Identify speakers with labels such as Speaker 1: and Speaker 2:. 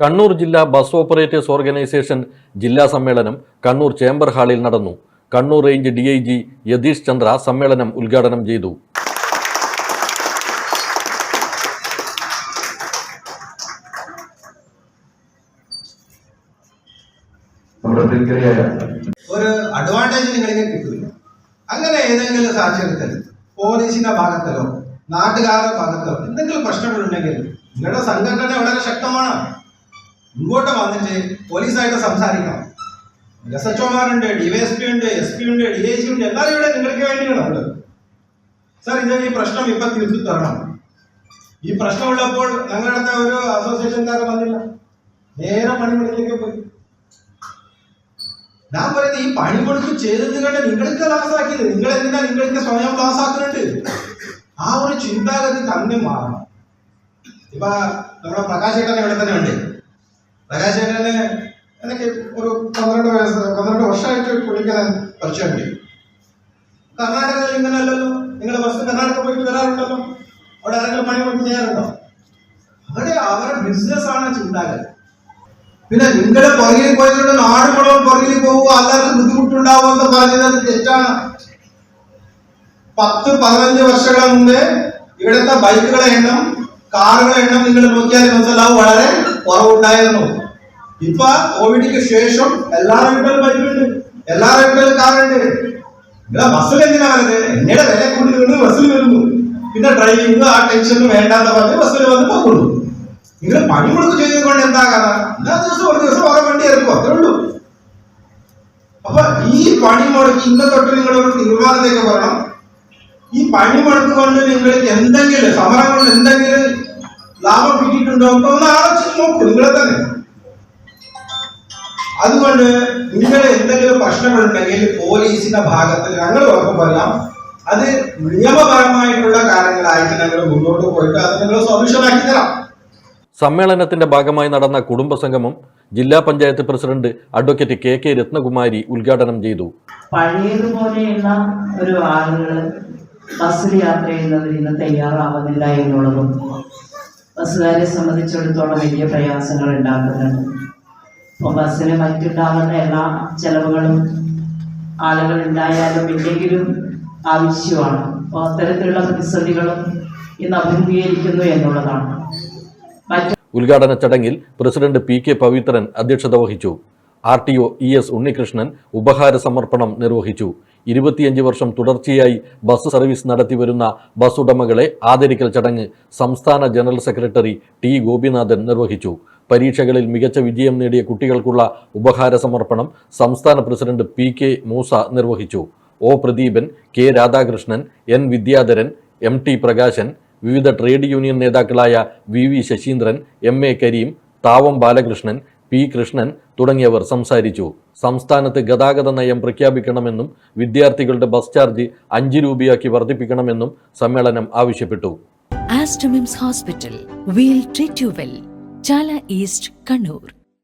Speaker 1: കണ്ണൂർ ജില്ലാ bus operators organisation ജില്ലാ സമ്മേളനം കണ്ണൂർ ചേംബർ ഹാളിൽ നടന്നു. Kannur range D I G Yathish Chandra സമ്മേളനം ഉദ്ഘാടനം ചെയ്തു.
Speaker 2: ഒരു അഡ്വാന്റേജ് നിങ്ങൾക്ക് കിട്ടില്ല. അങ്ങനെ ഏതെങ്കിലും സാഹചര്യത്തിൽ പോലീസിന്റെ ഭാഗത്തിലോ നാട്ടുകാരുടെ ഭാഗത്തോ എന്തെങ്കിലും പ്രശ്നങ്ങളുണ്ടെങ്കിൽ നിങ്ങളുടെ സംഘടന വളരെ ശക്തമാണ്. ഇങ്ങോട്ട് വന്നിട്ട് പോലീസായിട്ട് സംസാരിക്കണം. എസ് എച്ച് ഒമാരുണ്ട് ഡിവൈഎസ്പി ഉണ്ട് എസ് പി ഉണ്ട് ഡി ഐ സി ഉണ്ട് എല്ലാവരും ഇവിടെ നിങ്ങൾക്ക് വേണ്ടിയാണ് ഉള്ളത് സാർ ഇത് ഈ പ്രശ്നം ഇപ്പൊ തീർത്തു തരണം. ഈ പ്രശ്നമുള്ളപ്പോൾ ഞങ്ങളുടെ ഒരു അസോസിയേഷൻകാർ വന്നില്ല. നേരെ പണിമുടക്കിലേക്ക് പോയി. ഞാൻ പറയുന്നത് ഈ പണിമുടക്ക് ചെയ്തത് കണ്ട് നിങ്ങൾക്ക് ലാസാക്കിയത് നിങ്ങൾ എന്തിനാ നിങ്ങൾക്ക് സ്വയം ലാസാക്കുന്നുണ്ട് ആ ഒരു ചിന്താഗതി തന്നെ മാറണം. ഇപ്പൊ നമ്മുടെ പ്രകാശ് ഏട്ടൻ ഇവിടെ തന്നെ ഉണ്ട്. പ്രകാശ് ഏട്ടന് എനിക്ക് ഒരു പന്ത്രണ്ട് വയസ്സ് പന്ത്രണ്ട് വർഷമായിട്ട് പുള്ളിക്കാൻ പരിചയമുണ്ട്. കർണാടക ഇങ്ങനെ അല്ലല്ലോ നിങ്ങൾ ബസ് കർണാടക പോയിട്ട് വരാറുണ്ടല്ലോ? അവിടെ ആരെങ്കിലും പണി മുടക്ക് ചെയ്യാറുണ്ടോ? അവിടെ അവരുടെ ബിസിനസ് ആണ് ചിന്താഗതി പിന്നെ നിങ്ങളുടെ പുറകിൽ പോയതുകൊണ്ട് നാട് മുഴുവൻ പുറകിൽ പോകുക എല്ലാവർക്കും ബുദ്ധിമുട്ടുണ്ടാവുക എന്ന് പറഞ്ഞത് തെറ്റാണ്. പത്ത് പതിനഞ്ച് വർഷങ്ങൾ മുമ്പേ ഇവിടുത്തെ ബൈക്കുകളെ എണ്ണം കാറുകളെ എണ്ണം നിങ്ങൾ നോക്കിയാൽ മനസ്സിലാവും വളരെ കുറവുണ്ടായിരുന്നു. ഇപ്പൊ കോവിഡിക്ക് ശേഷം എല്ലാ വീട്ടിലും പറ്റുന്നുണ്ട് എല്ലാ വീട്ടിലും കാറുണ്ട്. നിങ്ങളെ ബസ്സിൽ എന്തിനാ വരുന്നത് എണ്ണയുടെ വില കൂടി നിന്ന് ബസ്സിൽ വരുന്നു. പിന്നെ ഡ്രൈവിംഗ് ആ ടെൻഷനും വേണ്ടാന്ന് പറഞ്ഞ് ബസ്സിൽ വന്ന് പോകുള്ളൂ നിങ്ങൾ ചെയ്തത് ചെയ്തുകൊണ്ട് എന്താ കാരണം എല്ലാ ദിവസവും ഒരു ദിവസം വേറെ വണ്ടി ഇറക്കും അത്രേ ഉള്ളൂ. അപ്പൊ ഈ പണി മുടക്കി ഇന്ന തൊട്ട് നിങ്ങൾ ഒരു പറയണം ഈ പണിമുടക്ക് കൊണ്ട് നിങ്ങൾക്ക് എന്തെങ്കിലും സമരങ്ങളിൽ എന്തെങ്കിലും ലാഭം കിട്ടിയിട്ടുണ്ടോ ഒന്ന് ആലോചിച്ച് നോക്കൂ നിങ്ങളെ തന്നെ. അതുകൊണ്ട് നിങ്ങൾ എന്തെങ്കിലും പ്രശ്നമുണ്ടെങ്കിൽ പോലീസിന്റെ ഭാഗത്ത് ഞങ്ങൾ ഉറപ്പ് പറയാം അത് നിയമപരമായിട്ടുള്ള കാര്യങ്ങളായിട്ട് ഞങ്ങൾ മുന്നോട്ട് പോയിട്ട് അത് നിങ്ങൾ സൊല്യൂഷൻ ആക്കി തരാം.
Speaker 1: സമ്മേളനത്തിന്റെ ഭാഗമായി നടന്ന കുടുംബസംഗമം ജില്ലാ panchayat president advocate K K Ratnakumari ഉദ്ഘാടനം ചെയ്തു.
Speaker 3: പഴയതുപോലെയുള്ള ഒരു ആളുകൾ ബസ്സിൽ യാത്ര ചെയ്യുന്നതിന് ഇന്ന് തയ്യാറാവുന്നില്ല എന്നുള്ളതും ബസ്സുകാരെ സംബന്ധിച്ചിടത്തോളം വലിയ പ്രയാസങ്ങൾ ഉണ്ടാക്കുന്നുണ്ട്. ബസ്സിന് മറ്റുണ്ടാകുന്ന എല്ലാ ചെലവുകളും ആളുകൾ ഉണ്ടായാലും ഇല്ലെങ്കിലും ആവശ്യമാണ്. അപ്പോൾ അത്തരത്തിലുള്ള പ്രതിസന്ധികളും ഇന്ന് അഭിമുഖീകരിക്കുന്നു എന്നുള്ളതാണ്.
Speaker 1: ഉദ്ഘാടന ചടങ്ങിൽ പ്രസിഡന്റ് പി കെ പവിത്രൻ അധ്യക്ഷത വഹിച്ചു. R T O E S Unnikrishnan ഉപഹാര സമർപ്പണം നിർവഹിച്ചു. ഇരുപത്തിയഞ്ച് വർഷം തുടർച്ചയായി ബസ് സർവീസ് നടത്തിവരുന്ന ബസ് ഉടമകളെ ആദരിക്കൽ ചടങ്ങ് സംസ്ഥാന ജനറൽ സെക്രട്ടറി ടി ഗോപിനാഥൻ നിർവഹിച്ചു. പരീക്ഷകളിൽ മികച്ച വിജയം നേടിയ കുട്ടികൾക്കുള്ള ഉപഹാര സമർപ്പണം സംസ്ഥാന പ്രസിഡന്റ് പി കെ മൂസ നിർവഹിച്ചു. O Pradeepan K Radhakrishnan N Vidyadharan M T Prakashan വിവിധ ട്രേഡ് യൂണിയൻ നേതാക്കളായ V V Sasindran M A Kareem Thavam Balakrishnan P Krishnan തുടങ്ങിയവർ സംസാരിച്ചു. സംസ്ഥാനത്ത് ഗതാഗത നയം പ്രഖ്യാപിക്കണമെന്നും വിദ്യാർത്ഥികളുടെ ബസ് ചാർജ് അഞ്ച് രൂപയാക്കി വർദ്ധിപ്പിക്കണമെന്നും സമ്മേളനം ആവശ്യപ്പെട്ടു.
Speaker 4: Aster MIMS hospital. We'll treat you well. Chala east Kannur.